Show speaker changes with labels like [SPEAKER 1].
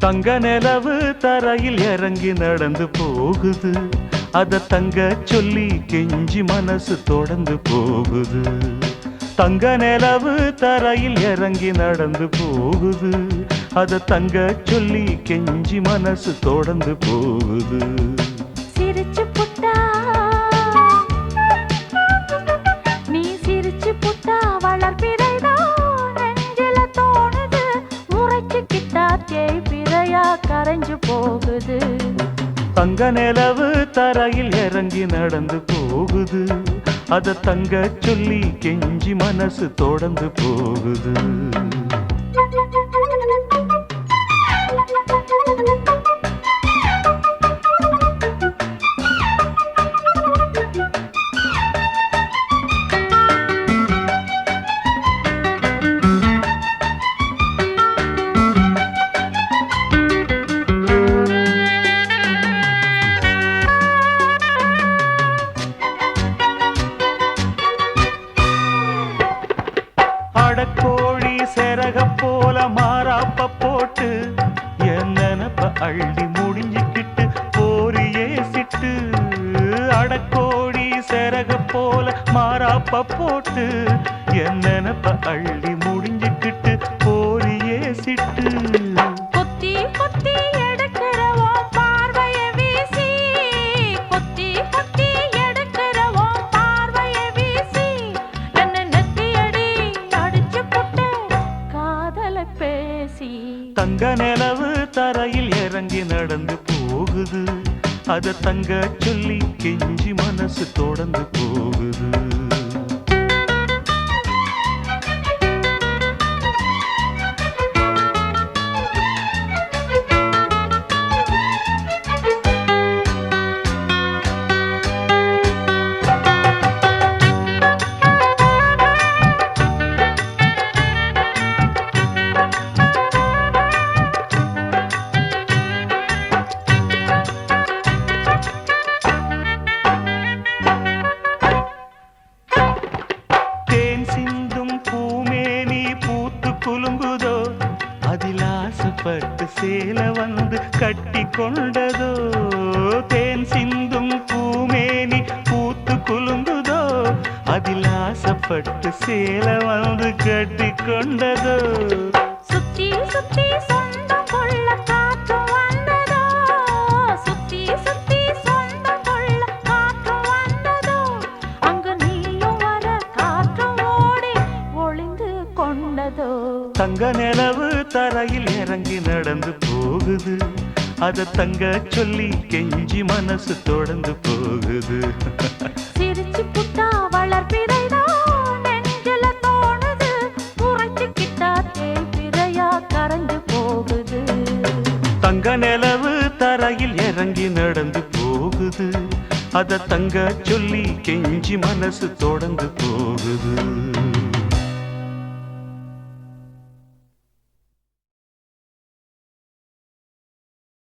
[SPEAKER 1] தங்க நிலவு தரையில் இறங்கி நடந்து போகுது. அத தங்க சொல்லி கெஞ்சி மனசு தொடர்ந்து போகுது. தங்க நிலவு தரையில் இறங்கி நடந்து போகுது. அத தங்க சொல்லி கெஞ்சி மனசு தொடர்ந்து போகுது.
[SPEAKER 2] சிரிச்சு கரைஞ்சு போகுது.
[SPEAKER 1] தங்க நிலவு தரையில் இறங்கி நடந்து போகுது. அத தங்க சொல்லி கெஞ்சி மனசு தொடர்ந்து போகுது. அள்ளி முடிஞ்சுக்கிட்டு போரியே சிட்டு. அடக்கோழி செரக போல மாறாப்ப போட்டு. என் நினப்ப அள்ளி முடிஞ்சுக்கிட்டு போரியே சிட்டு.
[SPEAKER 2] கொத்தி கொத்தி
[SPEAKER 1] தங்க நிலவு தரையில் இறங்கி நடந்து போகுது. அத தங்க சொல்லி கெஞ்சி மனசு தொடர்ந்து போகுது. ஆசைப்பட்டு சேல வந்து கட்டி கொண்டதோ தேன் சிந்தும் பூமேனி பூத்து குலுங்குதோ அதில் ஆசைப்பட்டு சேல வந்து கட்டி கொண்டதோ
[SPEAKER 2] சுத்தி சுத்தி சொந்தம் கொள்ள காற்று வந்ததோ சுத்தி சுத்தி சொந்தம் கொள்ள காற்று வந்ததோ அங்கு நீயும் வர காற்று ஓடி ஒளிந்து கொண்டதோ.
[SPEAKER 1] தங்க நிலவு தரையில் இறங்கி நடந்து போகுது. அத தங்க சொல்லி கெஞ்சி மனசு தொடர்ந்து போகுது.
[SPEAKER 2] சிரிச்சு புட்டா வளர்பிறைதான் நெஞ்சில தோணுது. உரைச்சுக்கிட்டா தேய்பிறையா கரைஞ்சு போகுது.
[SPEAKER 1] தங்க நிலவு தரையில் இறங்கி நடந்து போகுது. அத தங்க சொல்லி கெஞ்சி மனசு தொடர்ந்து போகுது.